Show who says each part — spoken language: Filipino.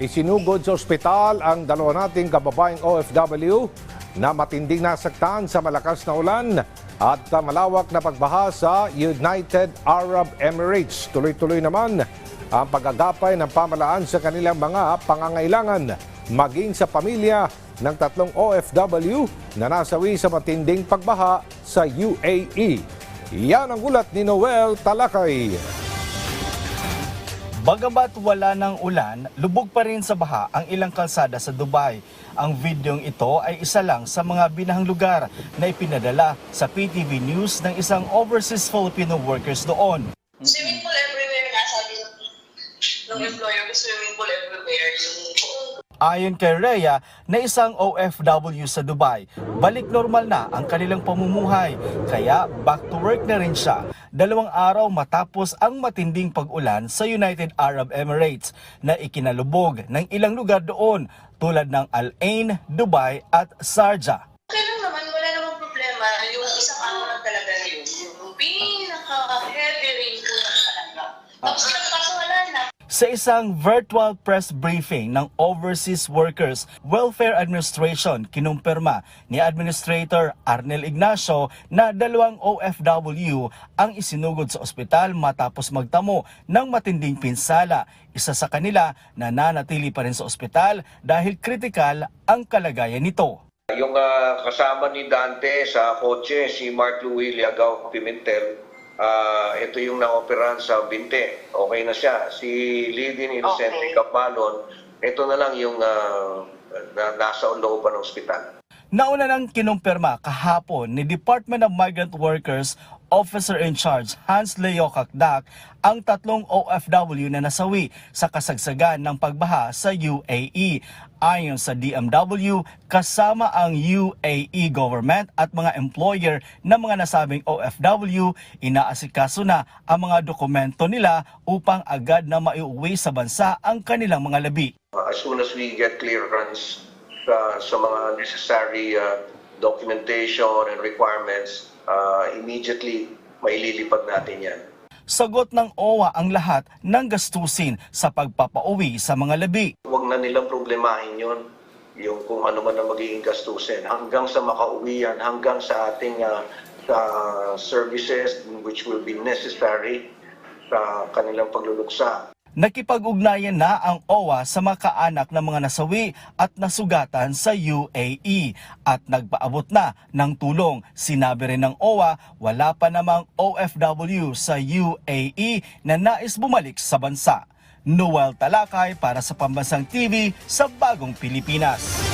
Speaker 1: Isinugod sa ospital ang dalawa nating kababaeng OFW na matinding nasaktan sa malakas na ulan at malawak na pagbaha sa United Arab Emirates. Tuloy-tuloy naman ang pagagapay ng pamalaan sa kanilang mga pangangailangan maging sa pamilya ng tatlong OFW na nasawi sa matinding pagbaha sa UAE. Yan ang ulat ni Noel Talakay.
Speaker 2: Bagamat wala ng ulan, lubog pa rin sa baha ang ilang kalsada sa Dubai. Ang videong ito ay isa lang sa mga binahang lugar na ipinadala sa PTV News ng isang overseas Filipino workers doon.
Speaker 3: Swimming pool everywhere nga, sabi ng, employer ko, swimming pool everywhere. Yung
Speaker 2: Ayon kay Rhea na isang OFW sa Dubai, balik normal na ang kanilang pamumuhay kaya back to work na rin siya dalawang araw matapos ang matinding pag-ulan sa United Arab Emirates na ikinalubog ng ilang lugar doon tulad ng Al Ain, Dubai at Sharjah.
Speaker 3: Okay lang naman, wala namang problema. Yung isang araw lang talaga yun. Yung pinaka-heavy rain po lang talaga. Tapos na.
Speaker 2: Sa isang virtual press briefing ng Overseas Workers Welfare Administration, kinumpirma ni Administrator Arnel Ignacio na dalawang OFW ang isinugod sa ospital matapos magtamo ng matinding pinsala. Isa sa kanila nananatili pa rin sa ospital dahil kritikal ang kalagayan nito.
Speaker 4: Yung ah, kasama ni Dante sa kotse, si Mark Louis Liagaw Pimentel, ah, ito yung naoperahan sa binte. Okay na siya. Si Lidin Innocente
Speaker 3: Okay.
Speaker 4: Capalon, ito na lang yung ah, na, nasa looban ng ospital.
Speaker 2: Nauna nang kinumpirma kahapon ni Department of Migrant Workers Officer in Charge Hans Leo Kakdak ang tatlong OFW na nasawi sa kasagsagan ng pagbaha sa UAE. Ayon sa DMW, kasama ang UAE government at mga employer ng mga nasabing OFW, inaasikaso na ang mga dokumento nila upang agad na maiuwi sa bansa ang kanilang mga labi.
Speaker 4: As soon as we get clearance ah, sa mga necessary ah, documentation and requirements, ah, immediately maililipad natin yan.
Speaker 2: Sagot ng OWA ang lahat ng gastusin sa pagpapauwi sa mga labi.
Speaker 4: Huwag na nilang problemahin yun, yung kung ano man ang magiging gastusin. Hanggang sa makauwi yan, hanggang sa ating ah, ah, services which will be necessary sa kanilang pagluluksa.
Speaker 2: Nakipag-ugnayan na ang OWA sa mga kaanak ng mga nasawi at nasugatan sa UAE at nagpaabot na ng tulong. Sinabi rin ng OWA wala pa namang OFW sa UAE na nais bumalik sa bansa. Noel Talakay para sa Pambansang TV sa Bagong Pilipinas.